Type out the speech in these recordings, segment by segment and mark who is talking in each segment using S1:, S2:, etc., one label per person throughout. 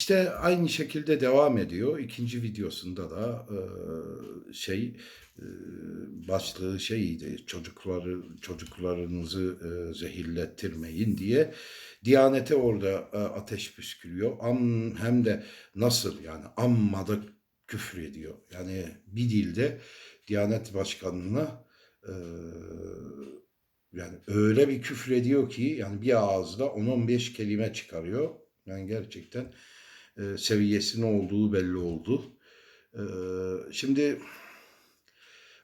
S1: İşte aynı şekilde devam ediyor. İkinci videosunda da e, şey e, başlığı şeydi çocukları çocuklarınızı e, zehirlettirmeyin diye Diyanete orada e, ateş püskürüyor. Am, hem de nasıl yani amma da küfür ediyor. Yani bir dilde Diyanet Başkanı'na yani öyle bir küfür ediyor ki yani bir ağızda 10-15 kelime çıkarıyor. Yani gerçekten e, seviyesi ne olduğu belli oldu. E, şimdi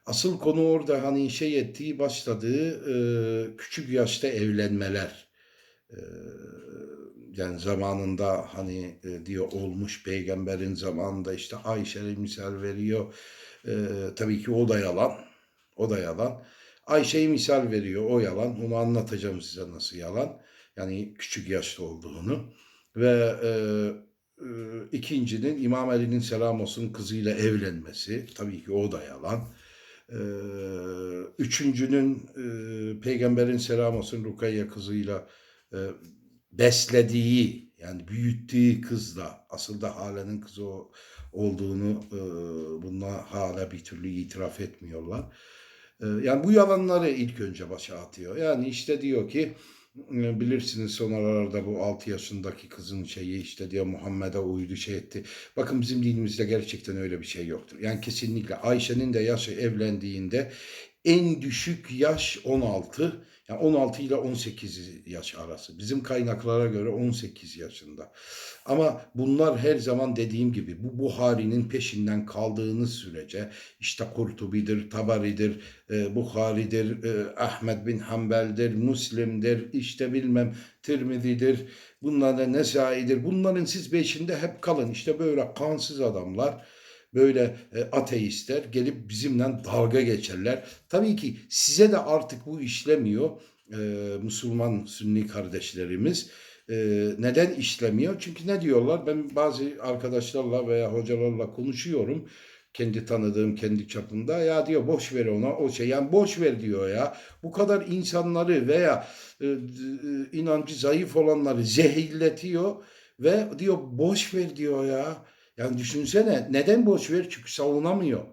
S1: asıl konu orada hani şey ettiği başladığı e, küçük yaşta evlenmeler. E, yani zamanında hani diyor olmuş peygamberin zamanında işte Ayşe'ye misal veriyor. Tabii ki o da yalan. O da yalan. Ayşe'yi misal veriyor. O yalan. Onu anlatacağım size nasıl yalan. Yani küçük yaşta olduğunu. Ve ikincinin İmam Ali'nin selam olsun kızıyla evlenmesi. Tabii ki o da yalan. E, üçüncünün e, Peygamberin selam olsun Rukayye kızıyla e, beslediği yani büyüttüğü kız da aslında Hale'nin kızı o- olduğunu e, bununla hala bir türlü itiraf etmiyorlar. E, yani bu yalanları ilk önce başa atıyor. Yani işte diyor ki bilirsiniz son aralarda bu 6 yaşındaki kızın şeyi işte diyor Muhammed'e uydu şey etti. Bakın bizim dinimizde gerçekten öyle bir şey yoktur. Yani kesinlikle Ayşe'nin de yaşı evlendiğinde en düşük yaş 16. Yani 16 ile 18 yaş arası. Bizim kaynaklara göre 18 yaşında. Ama bunlar her zaman dediğim gibi bu Buhari'nin peşinden kaldığınız sürece işte Kurtubi'dir, Tabari'dir, e, Buhari'dir, e, Ahmet bin Hanbel'dir, Müslim'dir, işte bilmem Tirmizi'dir, bunların Nesai'dir. Bunların siz peşinde hep kalın. İşte böyle kansız adamlar böyle e, ateistler gelip bizimle dalga geçerler. Tabii ki size de artık bu işlemiyor e, Müslüman Sünni kardeşlerimiz. E, neden işlemiyor? Çünkü ne diyorlar? Ben bazı arkadaşlarla veya hocalarla konuşuyorum. Kendi tanıdığım kendi çapında ya diyor boş ver ona o şey yani boş ver diyor ya bu kadar insanları veya e, e, inancı zayıf olanları zehirletiyor ve diyor boş ver diyor ya yani düşünsene neden boş ver? Çünkü savunamıyor.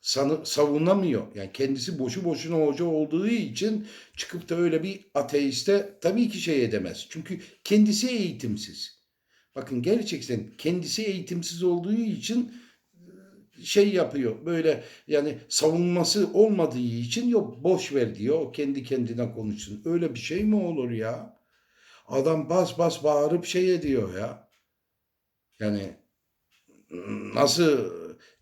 S1: Sanı, savunamıyor. Yani kendisi boşu boşuna hoca olduğu için çıkıp da öyle bir ateiste tabii ki şey edemez. Çünkü kendisi eğitimsiz. Bakın gerçekten kendisi eğitimsiz olduğu için e, şey yapıyor. Böyle yani savunması olmadığı için yok boş ver diyor. Kendi kendine konuşsun. Öyle bir şey mi olur ya? Adam bas bas bağırıp şey ediyor ya. Yani nasıl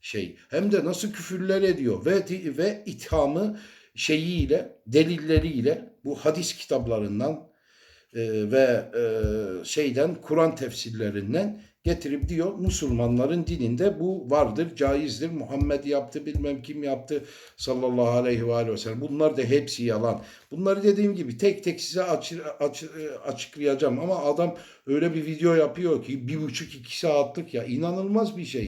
S1: şey hem de nasıl küfürler ediyor ve ve ithamı şeyiyle delilleriyle bu hadis kitaplarından e, ve e, şeyden Kur'an tefsirlerinden getirip diyor Müslümanların dininde bu vardır, caizdir. Muhammed yaptı, bilmem kim yaptı sallallahu aleyhi ve aleyhi sellem. Bunlar da hepsi yalan. Bunları dediğim gibi tek tek size açı- açı- açıklayacağım ama adam öyle bir video yapıyor ki bir buçuk iki saatlik ya inanılmaz bir şey.